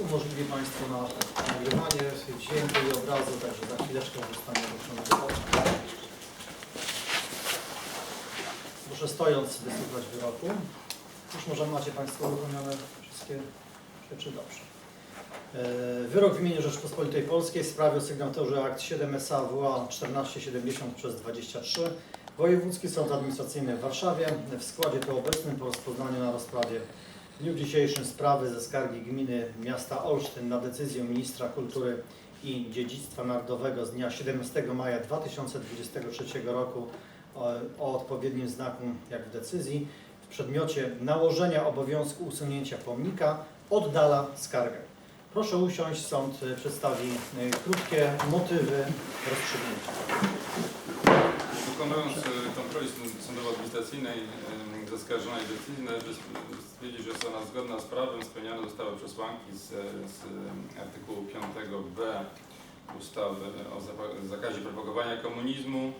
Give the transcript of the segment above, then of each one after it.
umożliwi Państwu na nagrywanie dźwięku i obrazu, także za chwileczkę zostanie wyrok. Muszę stojąc wysłuchać wyroku. Już może macie Państwo uruchomione wszystkie rzeczy dobrze. E, Wyrok w imieniu Rzeczpospolitej Polskiej w sprawie o sygnaturze akt 7 SA WA 1470 przez 23 Wojewódzki Sąd Administracyjny w Warszawie w składzie tu obecnym po rozpoznaniu na rozprawie w dniu dzisiejszym sprawy ze skargi gminy miasta Olsztyn na decyzję Ministra Kultury i Dziedzictwa Narodowego z dnia 17 maja 2023 roku o, o odpowiednim znaku jak w decyzji w przedmiocie nałożenia obowiązku usunięcia pomnika oddala skargę. Proszę usiąść, sąd przedstawi y, krótkie motywy rozstrzygnięcia. Kontroli sąd- sądowo-administracyjnej zaskarżonej decyzji należy stwierdzić, że jest ona zgodna z prawem, spełnione zostały przesłanki z, z e, artykułu 5b ustawy o zakazie propagowania komunizmu.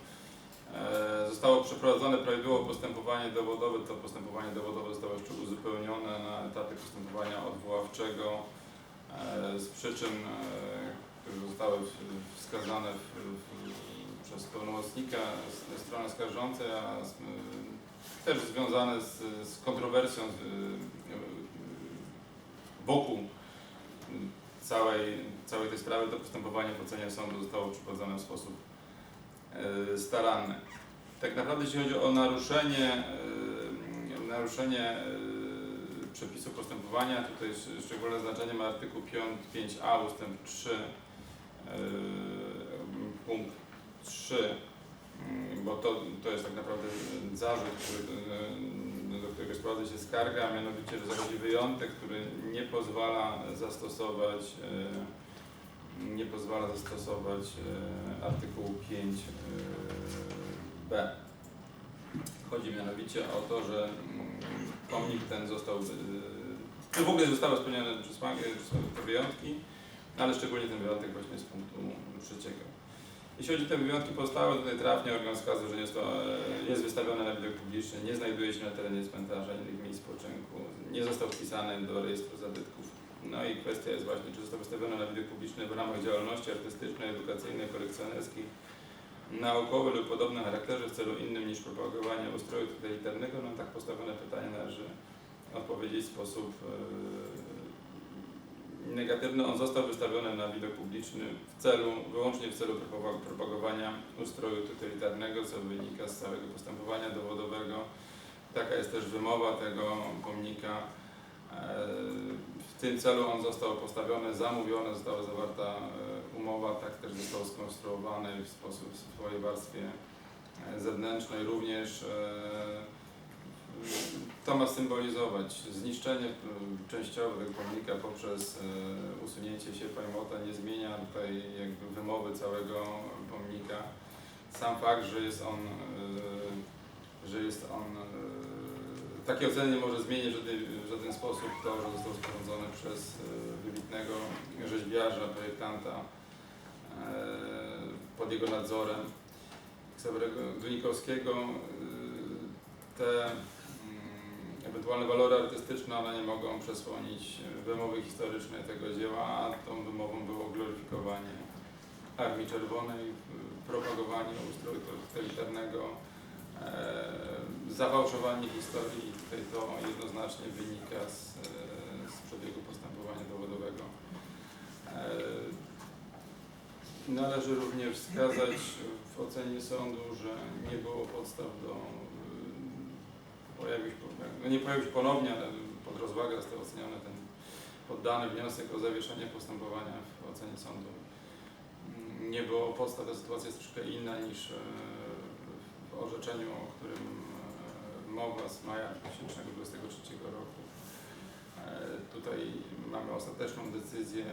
E, Zostało przeprowadzone prawidłowo postępowanie dowodowe. To postępowanie dowodowe zostało jeszcze uzupełnione na etapie postępowania odwoławczego e, z przyczyn, e, które zostały wskazane w, w, przez pełnomocnika z strony skarżącej, a z, y, też związane z, z kontrowersją y, wokół y, całej, całej tej sprawy. To postępowanie w ocenie sądu zostało przeprowadzone w sposób staranny. Tak naprawdę jeśli chodzi o naruszenie, naruszenie przepisu postępowania, tutaj sz- szczególne znaczenie ma artykuł 5, 5a ustęp 3 y, punkt 3, mm, bo to, to jest tak naprawdę zarzut, który, y, do którego sprowadza się skarga, a mianowicie, że zachodzi wyjątek, który nie pozwala zastosować y, nie pozwala zastosować y, artykułu 5b. Chodzi mianowicie o to, że mm, pomnik ten został, y, że w ogóle zostały spełnione przesłanki, te wyjątki, ale szczególnie ten wyjątek właśnie z punktu trzeciego. Jeśli chodzi o te wyjątki pozostałe, tutaj trafnie organ wskazał, że jest, to, e, jest wystawione na widok publiczny, nie znajduje się na terenie cmentarza innych miejsc spoczynku, nie został wpisany do rejestru zabytków. No i kwestia jest właśnie, czy został wystawiony na widok publiczny w ramach działalności artystycznej, edukacyjnej, kolekcjonerskiej, naukowej lub podobnym charakterze w celu innym niż propagowanie ustroju totalitarnego. No tak postawione pytanie należy odpowiedzieć w sposób e, negatywny. On został wystawiony na widok publiczny w celu, wyłącznie w celu propago- propagowania ustroju totalitarnego, co wynika z całego postępowania dowodowego. Taka jest też wymowa tego pomnika. E, W tym celu on został postawiony, zamówiony, została zawarta e, umowa, tak też został skonstruowany w sposób w swojej warstwie e, zewnętrznej również. To ma symbolizować zniszczenie e, częściowe pomnika poprzez e, usunięcie sierpa i młota nie zmienia tutaj jakby wymowy całego pomnika. Sam fakt, że jest on, e, że jest on e, takiej oceny nie może zmienić w żaden, sposób to, że został sporządzony przez wybitnego rzeźbiarza, projektanta pod jego nadzorem Ksawerego Dunikowskiego. Te ewentualne walory artystyczne one nie mogą przesłonić wymowy historycznej tego dzieła, a tą wymową było gloryfikowanie Armii Czerwonej, propagowanie ustroju totalitarnego, e, zafałszowanie historii tutaj to jednoznacznie wynika z, e, z przebiegu postępowania dowodowego. E, Należy również wskazać w ocenie sądu, że nie było podstaw do pojawił się, no nie ponownie, ale pod rozwagę został oceniony ten poddany wniosek o zawieszenie postępowania w ocenie sądu. Mm, Nie było podstaw, ta sytuacja jest troszkę inna niż e, w orzeczeniu, o którym e, mowa z maja 2023 roku. E, Tutaj mamy ostateczną decyzję,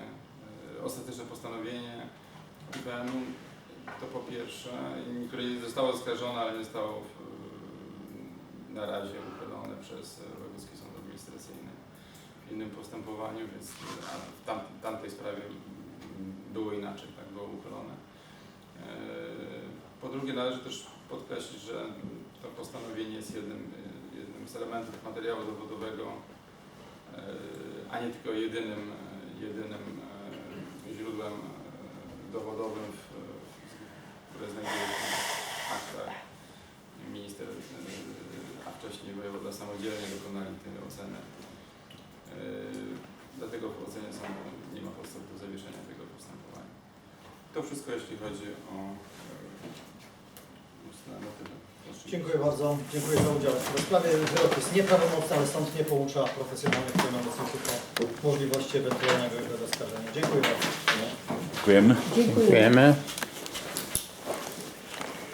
ostateczne postanowienie IPN-u. To po pierwsze, które nie zostało zaskarżone, ale nie zostało na razie uchylone przez Wojewódzki Sąd Administracyjny w innym postępowaniu, więc w tam, tamtej sprawie było inaczej, tak było uchylone. E, Po drugie należy też podkreślić, że to postanowienie jest jednym, jednym z elementów materiału dowodowego e, a nie tylko jedynym, jedynym e, źródłem dowodowym, w- które znajduje się w aktach. Minister, e, a wcześniej wojewoda samodzielnie dokonali tej oceny. E, Dlatego w ocenie sądu nie ma podstaw do zawieszenia tego postępowania. To wszystko jeśli chodzi o e, motywy. Dziękuję bardzo. Dziękuję za udział w rozprawie. Wyrok jest nieprawomocny, ale sąd nie poucza profesjonalnych pełnomocników o możliwości ewentualnego jego zaskarżenia. Dziękuję bardzo. Dziękujemy. Dziękujemy.